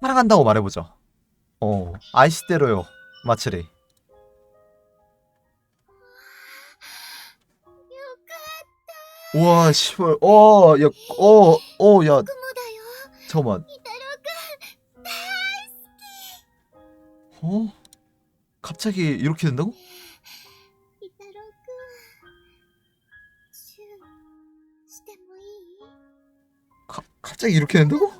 사랑한다고 말해보자. 어, 아이시대로요, 마츠리. 우와, 시발, 어, 야, 어, 어, 야, 잠깐만. 어? 갑자기 이렇게 된다고? 가, 갑자기 이렇게 된다고?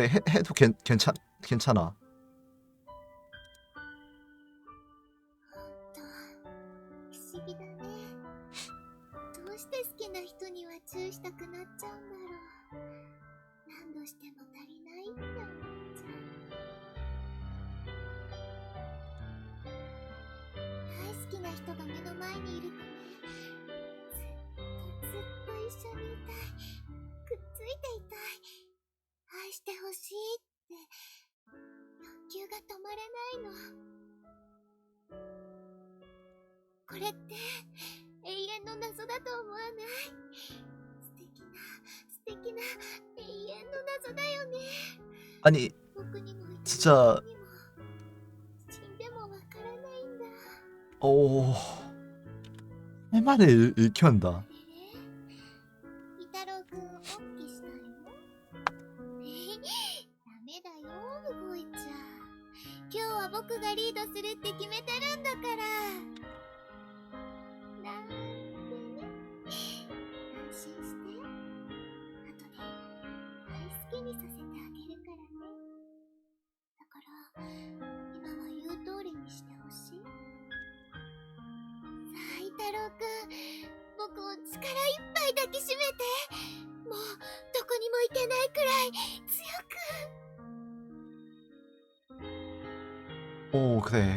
그래, 해, 해도 괜, 괜찮, 괜찮아. ほんと不思議だねどうして好きな人にはチューしたくなっちゃうんだろう何度しても足りないって思っちゃう大好きな人が目の前にいるとねずっとずっと一緒にいたいくっついていたい愛してほしいって欲求が止まれないのこれって永遠の謎だと思わない素敵な素敵な永遠の謎だよね 아니, 僕にも진짜 にも死んでもわからないんだ 어, 할 말을 잃- 잃혀한다. 今日は僕がリードするって決めてるんだからなんてね安心して後で大好きにさせてあげるからね。だから今は言う通りにしてほしい。さあイタロウくん。僕を力いっぱい抱きしめて。もうどこにも行けないくらい強く。 어, 그래.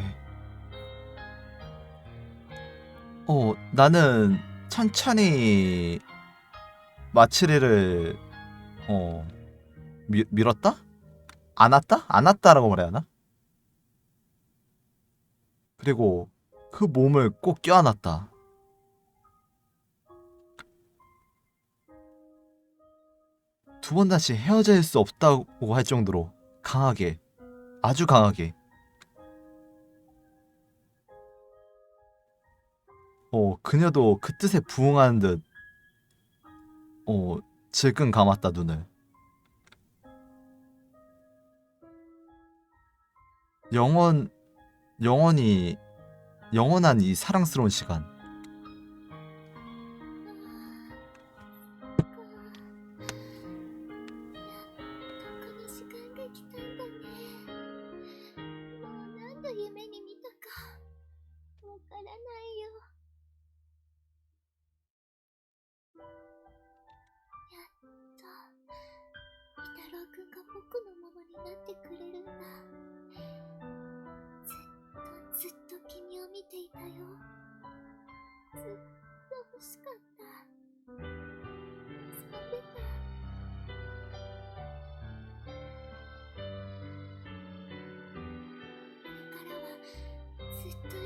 어, 나는 천천히 마츠리를 어 미, 밀었다? 안았다? 안았다라고 말해야 하나? 그리고 그 몸을 꼭 껴안았다. 두 번 다시 헤어질 수 없다고 할 정도로 강하게, 아주 강하게. 어, 그녀도 그 뜻에 부응하는 듯, 어, 질끈 감았다, 눈을. 영원, 영원히, 영원한 이 사랑스러운 시간.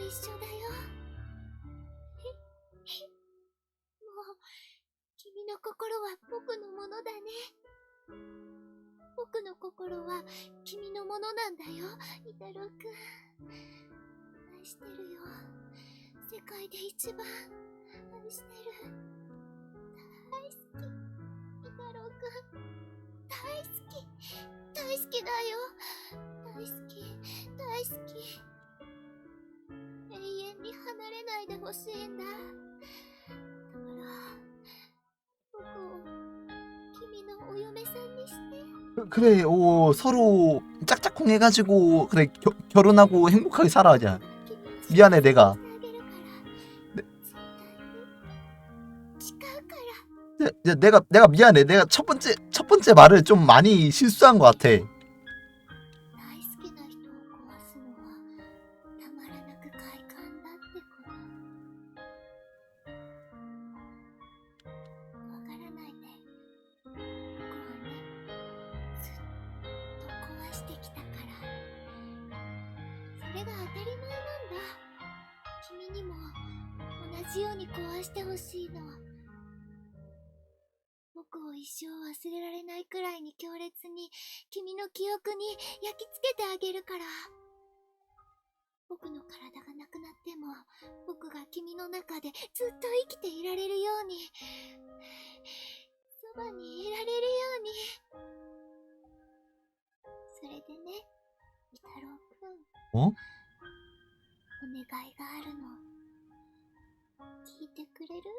一緒だよ。もう君の心は僕のものだね。僕の心は君のものなんだよイタロウくん。愛してるよ。世界で一番愛してる。大好きイタロウくん。大好き大好きだよ。大好き大好き。 に離れないでほしいんだだから僕を君のお嫁さんにして 그- 그래, 오, 서로 짝짝꿍 해가지고, 그래, 겨, 결혼하고 행복하게 살아, 그냥. 君を 미안해, 내가. 幸せにしてあげるからね絶対に誓うから 야, 야, 내가, 내가 미안해. 내가 첫 번째, 첫 번째 말을 좀 많이 실수한 것 같아. ないくらいに強烈に君の記憶に焼き付けてあげるから僕の体がなくなっても僕が君の中でずっと生きていられるようにそばにいられるようにそれでねイタロウくんおお願いがあるの聞いてくれる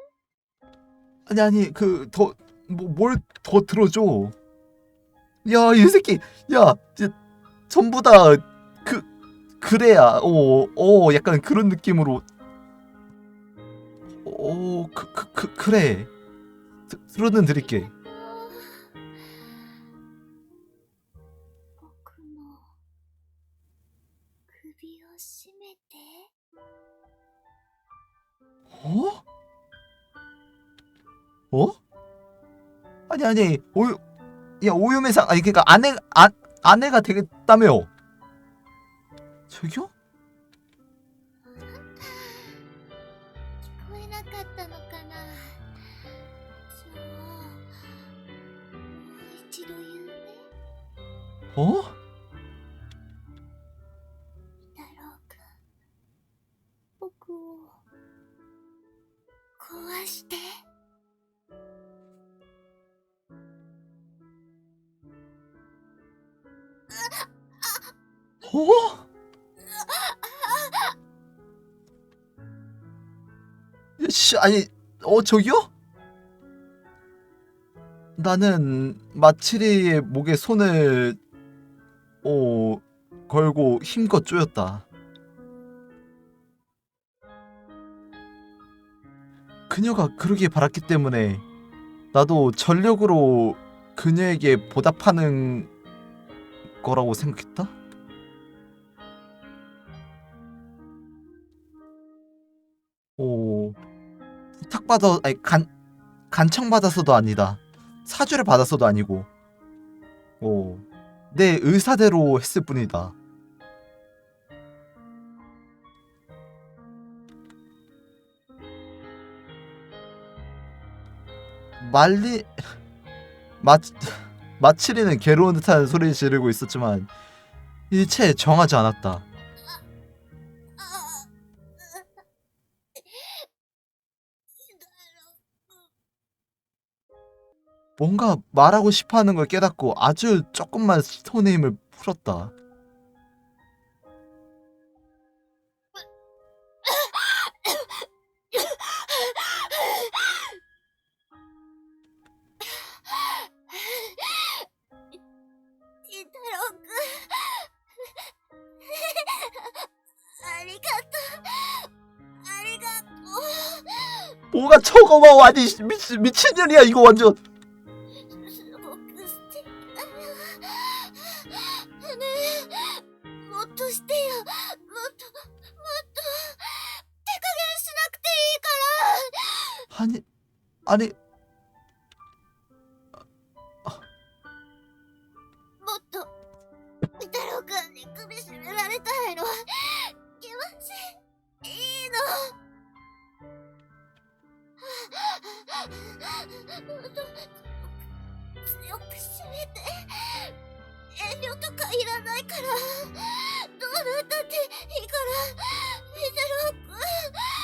아니 아니 그 더 뭐 뭐, 뭘더 들어줘. 야, 이 새끼. 야, 이제 전부 다 그, 그래야. 어, 어, 약간 그런 느낌으로. 어, 그, 그, 그, 그래. 들어는 드릴게. 어? 어? 어? 아니 아니 오유 야 오유매상 아니 그러니까 아내 아 아내가 되겠다며. 저기요? 聞こえなかったのかなじゃあもう一度言うね 어? 太郎くん僕を壊して 어? 야, 씨, 아니, 어, 저기요? 나는 마치리의 목에 손을, 어, 걸고 힘껏 조였다. 그녀가 그러길 바랐기 때문에 나도 전력으로 그녀에게 보답하는 거라고 생각했다? 부탁받아 아니 간 간청 받아서도 아니다. 사주를 받았어도 아니고. 오 내 의사대로 했을 뿐이다. 말리 마 마치리는 괴로운 듯한 소리를 지르고 있었지만 일체 정하지 않았다 뭔가 말하고 싶어 하는 걸 깨닫고 아주 조금만 스톤의 힘을 풀었다. 뭐가 저거 와 아니 미친년이야 이거 완전. 아니もっと太郎くんに首絞められたいの。気持ちいいの。もっと強く締めて遠慮とかいらないからどうなったっていいから太郎くん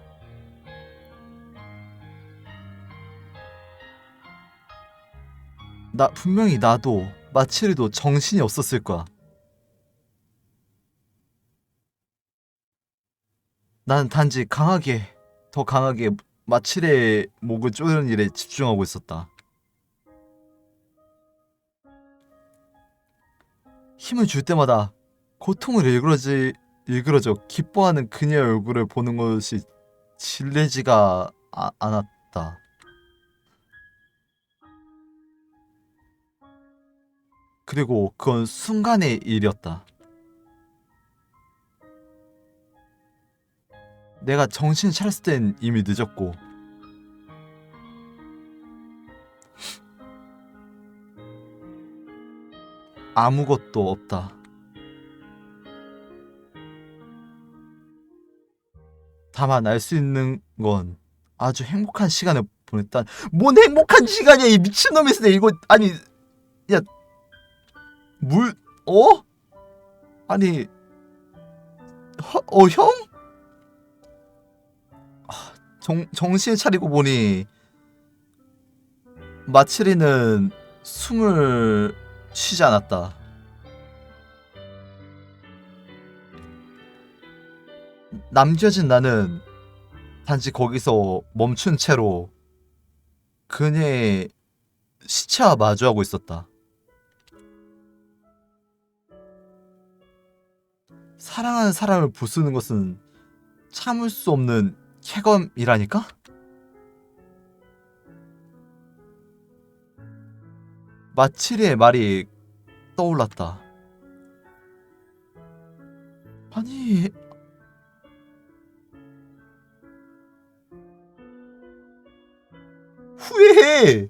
나 분명히 나도 마치리도 정신이 없었을 거야. 난 단지 강하게 더 강하게 마치리의 목을 조르는 일에 집중하고 있었다. 힘을 줄 때마다 고통을 일그러지 일그러져 기뻐하는 그녀의 얼굴을 보는 것이 질리지가 아- 않았다. 그리고 그건 순간의 일이었다. 내가 정신 차렸을 땐 이미 늦었고 아무것도 없다. 다만 알 수 있는 건 아주 행복한 시간을 보냈다. 뭔 행복한 시간이야 이 미친놈이 있네 이거 아니 야 물 어? 아니 허, 어 형? 아, 정 정신 차리고 보니 마치리는 숨을 쉬지 않았다. 남겨진 나는 단지 거기서 멈춘 채로 그녀의 시체와 마주하고 있었다. 사랑하는 사람을 부수는 것은 참을 수 없는 쾌감이라니까? 마치리의 말이 떠올랐다. 아니, 후회해.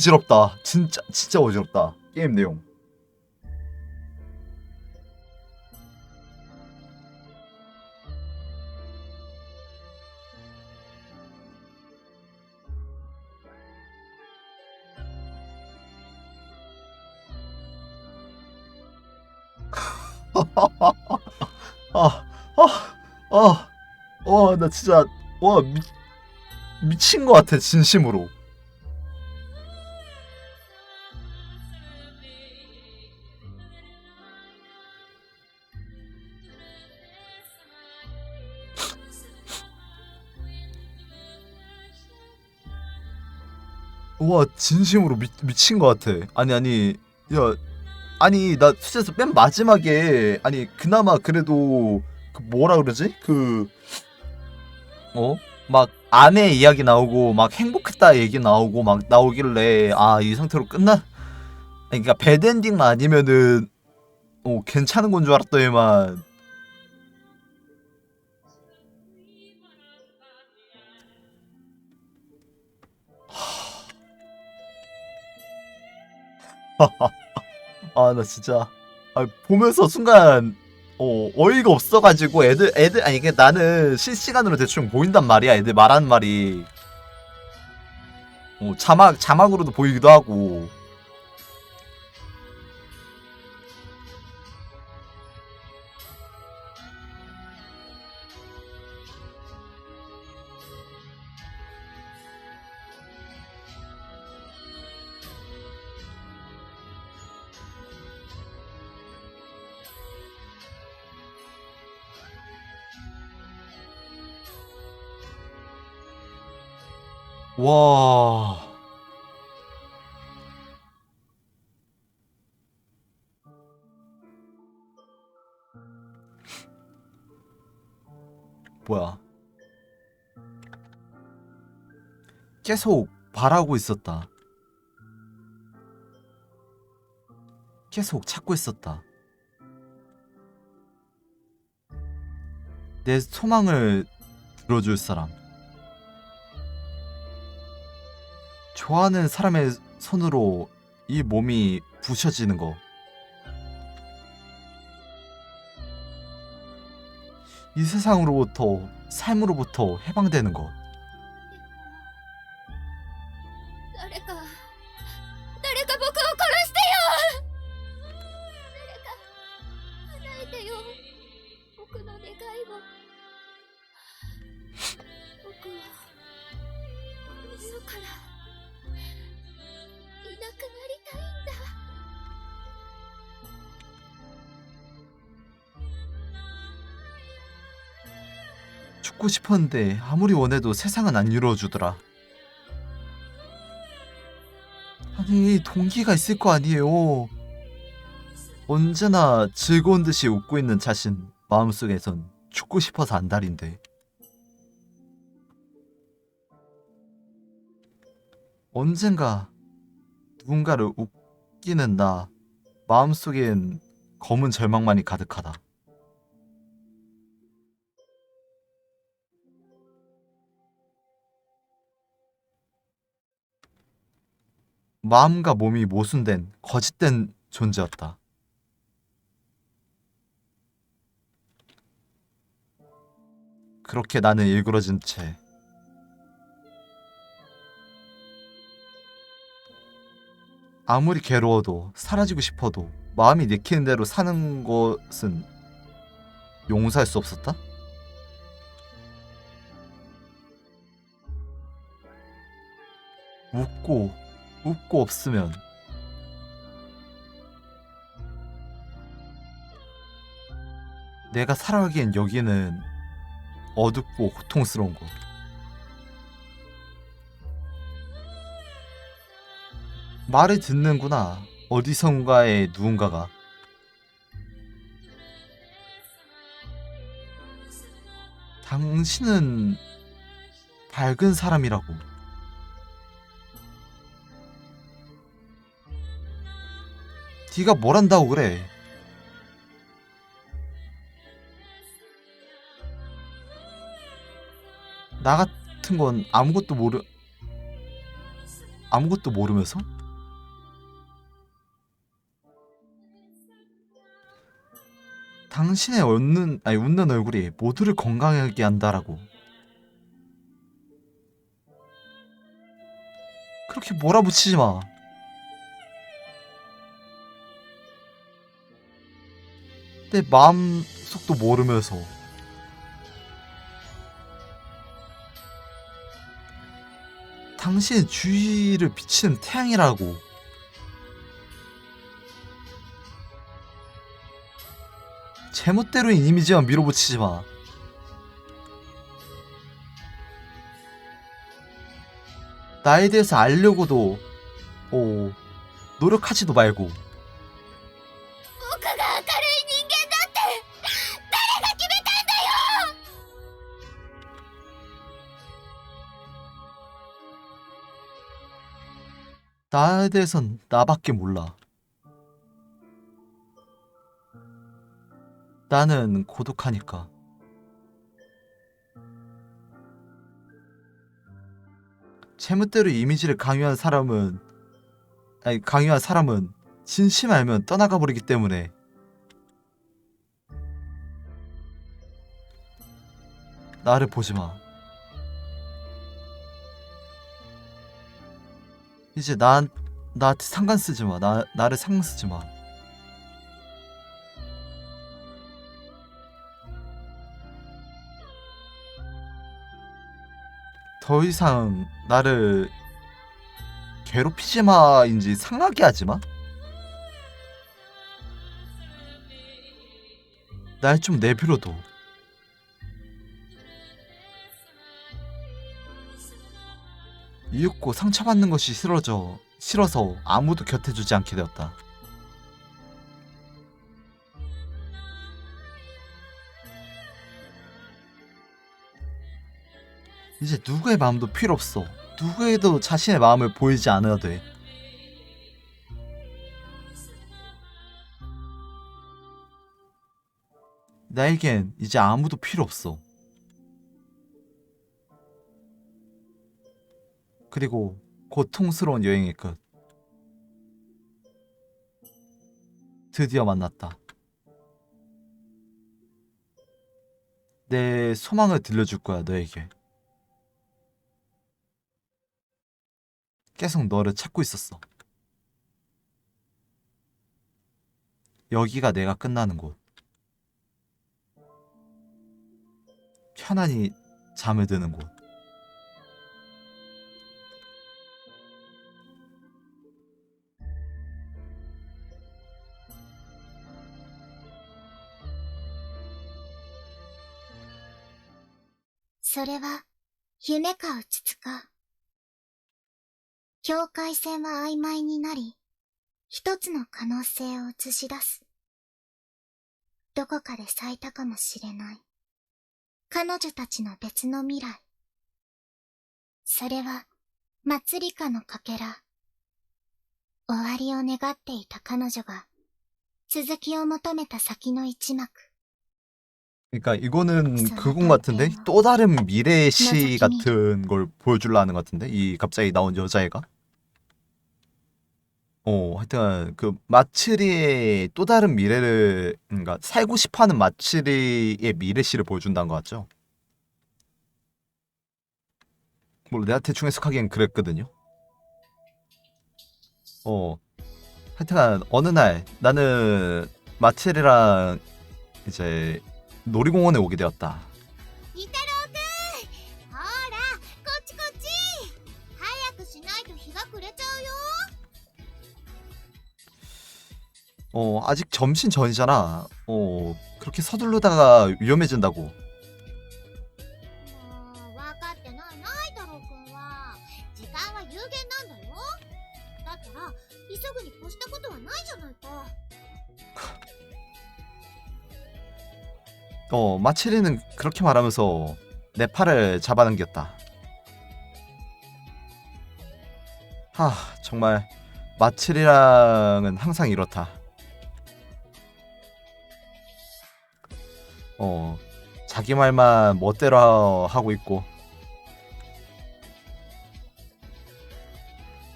어, 어지럽다. 진짜, 진짜 어지럽다. 게임 내용. 아, 아, 아, 와, 나 진짜, 와, 미, 미친 것 같아, 진심으로. 와, 진심으로 미, 미친 것 같아. 아니, 아니, 야, 아니, 나 수제에서 맨 마지막에, 아니, 그나마 그래도, 그 뭐라 그러지? 그, 어? 막, 아내 이야기 나오고, 막 행복했다 얘기 나오고, 막 나오길래, 아, 이 상태로 끝나? 그니까, 배드엔딩만 아니면은, 어, 괜찮은 건 줄 알았더니만, 아, 나 진짜, 아, 보면서 순간, 어, 어이가 없어가지고 애들, 애들, 아니, 이게 나는 실시간으로 대충 보인단 말이야. 애들 말하는 말이. 어, 자막, 자막으로도 보이기도 하고. 와. 뭐야? 계속 바라고 있었다. 계속 찾고 있었다. 내 소망을 들어줄 사람. 좋아하는 사람의 손으로 이 몸이 부셔지는 거. 이 세상으로부터, 삶으로부터 해방되는 거. 죽고 싶었는데 아무리 원해도 세상은 안 이루어주더라. 아니 동기가 있을 거 아니에요. 언제나 즐거운 듯이 웃고 있는 자신 마음속에선 죽고 싶어서 안달인데. 언젠가 누군가를 웃기는 나 마음속엔 검은 절망만이 가득하다. 마음과 몸이 모순된 거짓된 존재였다. 그렇게 나는 일그러진 채 아무리 괴로워도 사라지고 싶어도 마음이 내키는 대로 사는 것은 용서할 수 없었다? 웃고 웃고 없으면 내가 살아가기엔 여기는 어둡고 고통스러운 곳. 말을 듣는구나. 어디선가에 누군가가. 당신은 밝은 사람이라고. 네가 뭘 한다고 그래? 나 같은 건 아무것도 모르 아무것도 모르면서 당신의 웃는 아니 웃는 얼굴이 모두를 건강하게 한다라고 그렇게 몰아붙이지 마. 내 마음 속도 모르면서. 당신의 주위를 비치는 태양이라고. 제멋대로인 이미지만 밀어붙이지 마. 나에 대해서 알려고도 오 노력하지도 말고 나에 대해선 나밖에 몰라. 나는 고독하니까. 제멋대로 이미지를 강요한 사람은 아니 강요한 사람은 진심 알면 떠나가 버리기 때문에 나를 보지 마. 이제 나 나한테 상관 쓰지 마. 나 나를 상관 쓰지 마. 더 이상 나를 괴롭히지 마인지 상하게 하지 마. 날 좀 내버려둬. 미우코 상처받는 것이 싫어져 싫어서 아무도 곁에 두지 않게 되었다. 이제 누구의 마음도 필요 없어. 누구에도 자신의 마음을 보이지 않아야 돼. 나에겐 이제 아무도 필요 없어. 그리고 고통스러운 여행의 끝. 드디어 만났다. 내 소망을 들려줄 거야, 너에게. 계속 너를 찾고 있었어. 여기가 내가 끝나는 곳. 편안히 잠을 드는 곳.「 それは、夢かうつつか。境界線は曖昧になり、一つの可能性を映し出す。どこかで咲いたかもしれない。彼女たちの別の未来。それは、祭りかのかけら。終わりを願っていた彼女が、続きを求めた先の一幕。 그러니까 이거는 그건 같은데. 또 다른 미래의 시 나사키미. 같은 걸 보여주려는 것 같은데 이 갑자기 나온 여자애가 어 하여튼 그 마츠리의 또 다른 미래를 그러니까 살고 싶어하는 마츠리의 미래 시를 보여준다는 것 같죠? 뭐 내가 대충 해석하기엔 그랬거든요. 어 하여튼 어느 날 나는 마츠리랑 이제 놀이공원에 오게 되었다. 어, 아직 점심 전이잖아. 어, 그렇게 서둘르다가 위험해진다고. 어, 마치리는 그렇게 말하면서 내 팔을 잡아당겼다. 하, 정말 마치리랑은 항상 이렇다. 어, 자기 말만 멋대로 하고 있고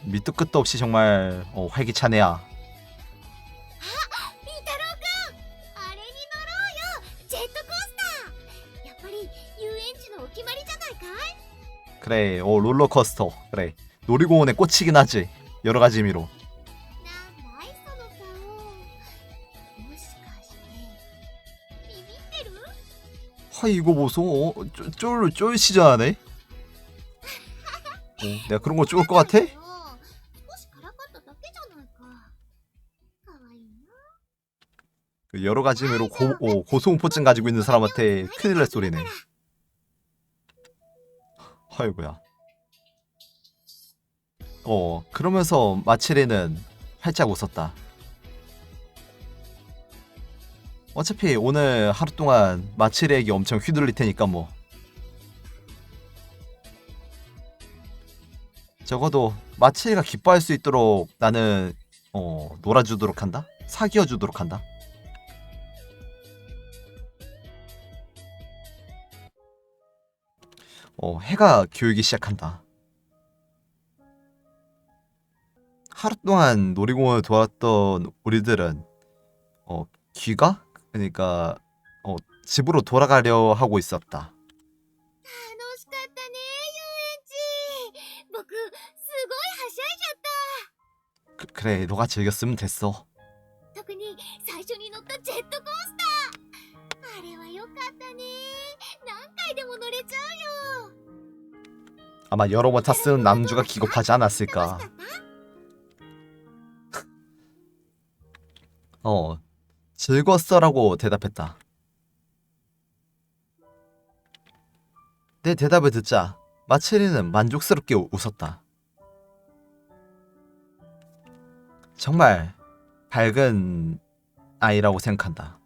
밑도 끝도 없이 정말 어, 활기찬 애야. 그래, 어, 롤러코스터. 그래. 놀이공원에 꽂히긴 하지. 여러 가지 의미로. なんだいその顔もしかしてビビってる 하, 이거 보소. 어, 쫄, 쫄, 쫄시전하네. 어, 내가 그런 거 쫄 것 같아? 少しからかっただけじゃないかかわいいな 그 여러 가지 의미로 고, 어, 고소공포증 가지고 있는 사람한테 큰일 날 소리네. 아 이고야. 어, 그러면서 마치리는 활짝 웃었다. 어차피 오늘 하루 동안 마치리에게 엄청 휘둘릴 테니까 뭐. 적어도 마치리가 기뻐할 수 있도록 나는 어, 놀아주도록 한다? 사귀어 주도록 한다? 어, 해가 교육이 시작한다. 하루 동안 놀이공원을 돌았던 우리들은 어, 귀가 그러니까 어, 집으로 돌아가려 하고 있었다. 楽しかったね遊園地僕すごいはしゃいじゃっ 그, 그래, 너가 즐겼으면 됐어. 아마 여러 번 타쓰는 남주가 기겁하지 않았을까. 어, 즐거웠어라고 대답했다. 내 대답을 듣자 마츠리는 만족스럽게 웃었다. 정말 밝은 아이라고 생각한다.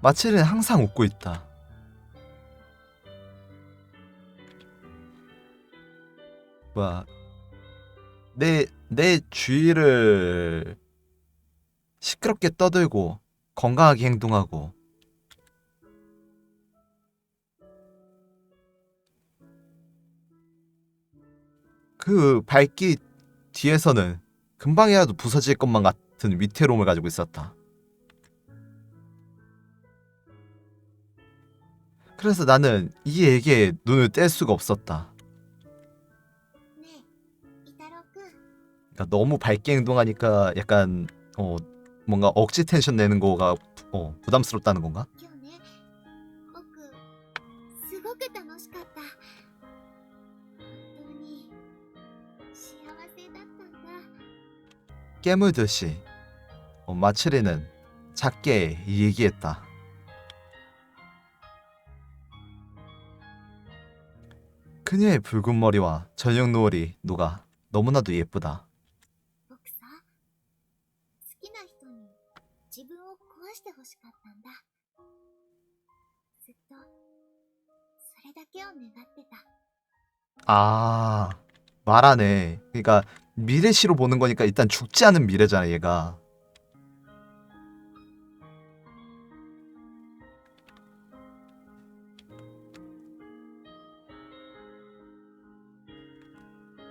마츠리는 항상 웃고 있다. 뭐야, 내, 내 주위를 시끄럽게 떠들고 건강하게 행동하고 그 발길 뒤에서는 금방이라도 부서질 것만 같은 위태로움을 가지고 있었다. 그래서 나는 이 얘기에 눈을 뗄 수가 없었다. 그러니까 너무 밝게 행동하니까 약간 어 뭔가 억지 텐션 내는 거가 어 부담스럽다는 건가? 今日ね僕すごく楽しかった本当に幸せだったんだ 깨물듯이 어, 마츠리는 작게 얘기했다. 그녀의 붉은 머리와 저녁 노을이 녹아 너무나도 예쁘다. してほしかったんだずっとそれだけを願ってた 아 말하네. 그러니까 미래시로 보는 거니까 일단 죽지 않은 미래잖아 얘가.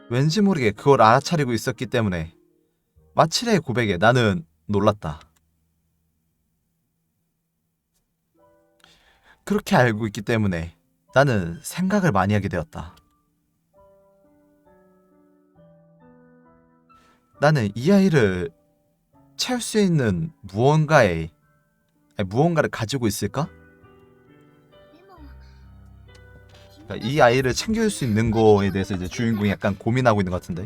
왠지 모르게 그걸 알아차리고 있었기 때문에 마치레의 고백에 나는 놀랐다. 그렇게 알고 있기 때문에 나는 생각을 많이 하게 되었다. 나는 이 아이를 채울 수 있는 무언가에 아니, 무언가를 가지고 있을까? 그러니까 이 아이를 챙길 수 있는 거에 대해서 이제 주인공이 약간 고민하고 있는 것 같은데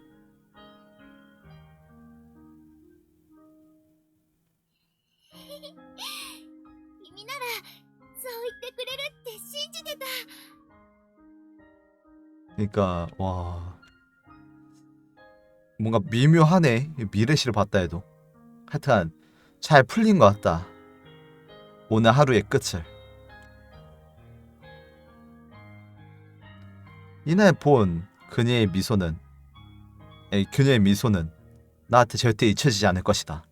그러니까 와 뭔가 미묘하네 미래시를 봤다 해도 하여튼 잘 풀린 것 같다. 오늘 하루의 끝을 이날 본 그녀의 미소는 그녀의 미소는 나한테 절대 잊혀지지 않을 것이다.